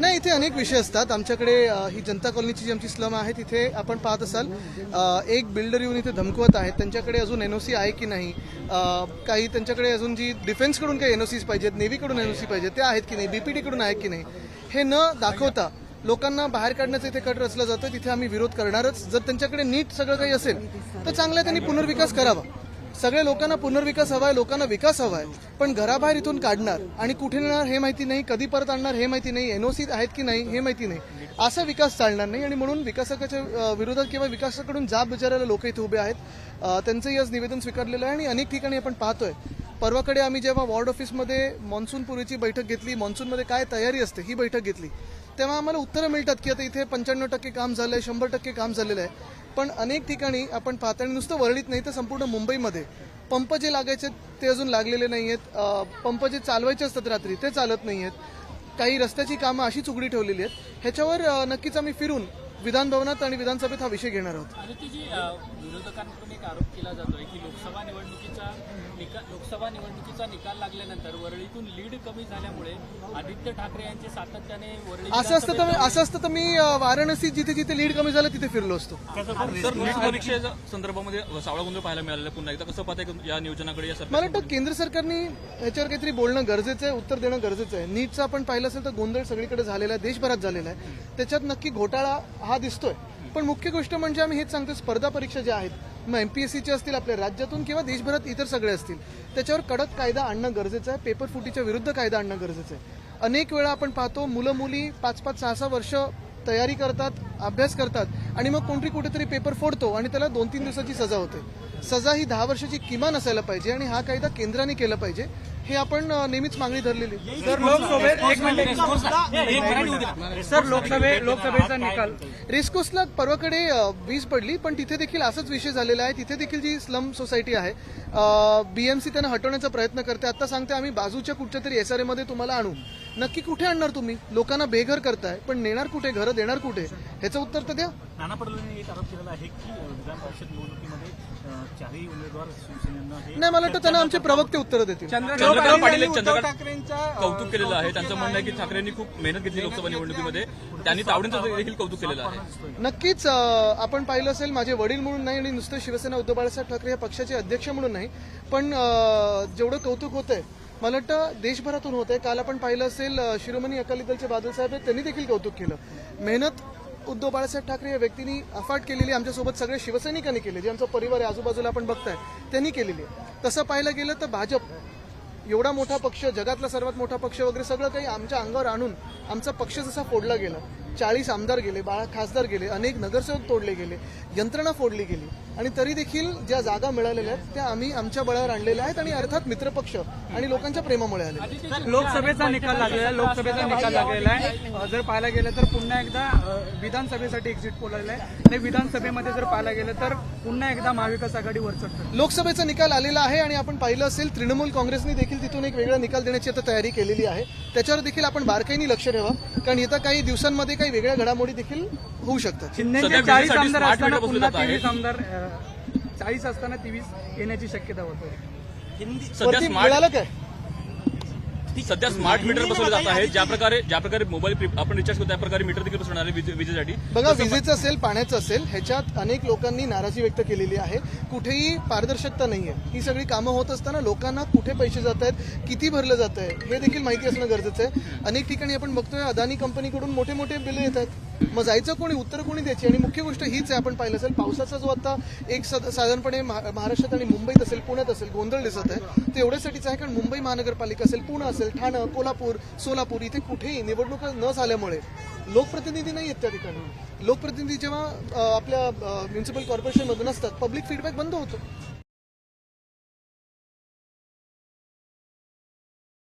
नाही इथे अनेक विषय असतात. आमच्याकडे ही जनता कॉलनीची जी आमची स्लम आहे तिथे आपण पाहत असाल एक बिल्डर येऊन इथे धमकवत आहेत. त्यांच्याकडे अजून एनओसी आहे की नाही? काही त्यांच्याकडे अजून जी डिफेन्सकडून काही एनओसीज पाहिजेत नेव्हीकडून एनओसी पाहिजेत ते आहेत की नाही? बीपीडीकडून आहेत की नाही? हे न दाखवता लोकांना बाहेर काढण्याचं इथे कट रचलं जातं. तिथे आम्ही विरोध करणारच. जर त्यांच्याकडे नीट सगळं काही असेल तर चांगला त्यांनी पुनर्विकास करावा. सगळ्या लोकांना पुनर्विकास हवाय लोकांना विकास हवाय पण घराबाहेर इथून काढणार आणि कुठे नेणार हे माहिती नाही कधी परत आणणार हे माहिती नाही एनओसी आहेत की नाही हे माहिती नाही. असा विकास चालणार नाही आणि म्हणून विकासाच्या विरोधात किंवा विकासाकडून जाब विचारायला लोक इथे उभे आहेत. त्यांचंही आज निवेदन स्वीकारलेलं आहे आणि अनेक ठिकाणी आपण पाहतोय परवाकडे आम्ही जेव्हा वॉर्ड ऑफिसमध्ये मान्सूनपूर्वीची बैठक घेतली मान्सूनमध्ये काय तयारी असते ही बैठक घेतली तेव्हा आम्हाला उत्तरं मिळतात की आता इथे पंच्याण्णव टक्के काम झालं आहे शंभर टक्के काम झालेलं आहे. पण अनेक ठिकाणी आपण पाहतो आणि नुसतं वरळीत नाही तर संपूर्ण मुंबईमध्ये पंप जे लागायचे ते अजून लागलेले नाही आहेत पंप जे चालवायचे असतात रात्री ते चालत नाही आहेत काही रस्त्याची कामं अशीच उघडी ठेवलेली आहेत. ह्याच्यावर नक्कीच आम्ही फिरून विधान भवनात आणि विधानसभेत हा विषय घेणार आहोत. जी विरोधकांकडून एक आरोप केला जातोय की लोकसभा निवडणुकीचा निकाल लोकसभा निवडणुकीचा निकाल लागल्यानंतर वरळीतून लीड कमी झाल्यामुळे आदित्य ठाकरे यांचे सातत्याने वरळी असं असतं तर असं असतं तर मी वाराणसी जिथे जिथे लीड कमी झालं तिथे फिरलो असतो. सर नीट परीक्षेच्या संदर्भामध्ये सावळा गोंधळ पाहायला मिळालेला पुन्हा एकदा. कसं पाहताय या नियोजनाकडे या सरकार मला वाटतं केंद्र सरकारने ह्याच्यावर काहीतरी बोलणं गरजेचं आहे उत्तर देणं गरजेचं आहे. नीटचं आपण पाहिलं असेल तर गोंधळ सगळीकडे झालेला आहे देशभरात झालेला आहे. त्याच्यात नक्की घोटाळा हा हा दिसतोय. पण मुख्य गोष्ट म्हणजे आम्ही हेच सांगतो स्पर्धा परीक्षा ज्या आहेत मग एमपीएससीचे असतील आपल्या राज्यातून किंवा देशभरात इतर सगळे असतील त्याच्यावर कडक कायदा आणणं गरजेचं आहे पेपर फुटीच्या विरुद्ध कायदा आणणं गरजेचं आहे. अनेक वेळा आपण पाहतो मुलं मुली पाच पाच सहा सहा वर्ष तयारी करतात अभ्यास करतात आणि मग कोणतरी कुठेतरी पेपर फोडतो आणि त्याला दोन तीन दिवसाची सजा होते. सजा ही दहा वर्षाची किमान असायला पाहिजे आणि हा कायदा केंद्राने केला पाहिजे. हे आपण नेहमीच मागणी धरलेली. सर लोकसभेत एक मिनिट. सर लोकसभे लोकसभेचा निकाल. रेस्कोसला परवाकडे वीज पडली पण तिथे देखील असाच विषय झालेला आहे. तिथे देखील जी स्लम सोसायटी आहे बीएमसी त्यांना हटवण्याचा प्रयत्न करते. आता सांगते आम्ही बाजूच्या कुठच्या तरी एसआरए मध्ये तुम्हाला आणू. नक्की कुठे आणणार तुम्ही? लोकांना बेघर करताय पण नेणार कुठे? घरं देणार कुठे? ह्याचं उत्तर तर द्या. नाना पटोलेंनी एक आरोप केलेला आहे की विधान परिषद निवडणुकीमध्ये चारही उमेदवार शिवसेनेनं हे नाही मला वाटतं त्यांना आमचे प्रवक्ते उत्तरं देतील. चंद्रकांत पाटील उद्धव चंद्रकांत ठाकरेंच्या कौतुक केलेलं आहे. त्यांचं म्हणणं आहे की ठाकरेंनी खूप मेहनत घेतली लोकसभा निवडणुकीमध्ये. त्यांनी तावडींचं देखील कौतुक केलेलं आहे. नक्कीच अ, आपण पाहिलं असेल माझे वडील म्हणून नाही आणि नुसतं शिवसेना उद्धव बाळासाहेब ठाकरे या पक्षाचे अध्यक्ष म्हणून नाही पण अ, जेवढं कौतुक होतंय मला वाटतं देशभरातून होतंय. काल आपण पाहिलं असेल अ, शिरोमणी अकाली दलचे बादल साहेब आहेत त्यांनी देखील कौतुक केलं. मेहनत उद्धव बाळासाहेब ठाकरे या व्यक्तींनी अफाट केलेली आमच्यासोबत सगळे शिवसैनिकांनी केले जे आमचा परिवार आहे आजूबाजूला आपण बघताय त्यांनी केलेली आहे. तसं पाहायला गेलं तर भाजप एवढा मोठा पक्ष जगातला सर्वात मोठा पक्ष वगैरे सगळं काही आमच्या अंगावर आणून आमचा पक्ष जसा फोडला गेला. चाळीस आमदार गेले बाळा खासदार गेले अनेक नगरसेवक तोडले गेले यंत्रणा फोडली गेली. आणि तरी देखील ज्या जागा मिळालेल्या आहेत त्या आम्ही आमच्या बळावर आणलेल्या आहेत आणि अर्थात मित्रपक्ष आणि लोकांच्या प्रेमामुळे आले लोकसभेचा निकाल लागलेला आहे लोकसभेचा निकाल लागलेला आहे. जर पाहायला गेलं तर पुन्हा एकदा विधानसभेसाठी एक्झिट पोल आहे. आणि विधानसभेमध्ये जर पाहायला गेलं तर पुन्हा एकदा महाविकास आघाडी वर चढतं लोकसभेचा निकाल आलेला आहे आणि आपण पाहिलं असेल तृणमूल काँग्रेसने देखील तिथून एक वेगळा निकाल देण्याची आता तयारी केलेली आहे. त्याच्यावर देखील आपण बारकाईने लक्ष ठेवा कारण येत्या काही दिवसांमध्ये काही वेगळ्या घडामोडी देखील होऊ शकतात. शिंदेचे चाळीस आमदार असताना पुन्हा. तेवीस आमदार चाळीस असताना तेवीस येण्याची शक्यता होते स्मार्ट मिळालं काय? सध्या स्मार्ट मीटर बसवले जात आहे ज्या प्रकारे ज्या प्रकारे मोबाईल आपण रिचार्ज करतो त्या प्रकारे मीटर देखील बसवणार आहे विजे- विजेसाठी. बघा विजेचं असेल पाण्याचं असेल ह्याच्यात अनेक लोकांनी नाराजी व्यक्त केलेली आहे. कुठेही पारदर्शकता नाहीये ही सगळी कामं होत असताना लोकांना कुठे पैसे जात आहेत किती भरलं जात आहे हे देखील माहिती असणं गरजेचं आहे. अनेक ठिकाणी आपण बघतोय अदानी कंपनीकडून मोठे मोठे बिल येत आहेत. मग जायचं कोणी? उत्तर कोणी द्यायची? आणि मुख्य गोष्ट हीच आहे आपण पाहिलं असेल पावसाचा जो आता एक साधारणपणे महाराष्ट्रात आणि मुंबईत असेल पुण्यात असेल गोंधळ दिसत आहे. ते एवढ्यासाठीच आहे कारण मुंबई महानगरपालिका असेल पुणे असेल ठाणं कोल्हापूर सोलापूर इथे कुठेही निवडणुका न झाल्यामुळे लोकप्रतिनिधी नाही त्या ठिकाणी. लोकप्रतिनिधी जेव्हा आपल्या म्युन्सिपल कॉर्पोरेशनमधून असतात पब्लिक फीडबॅक बंद होतो.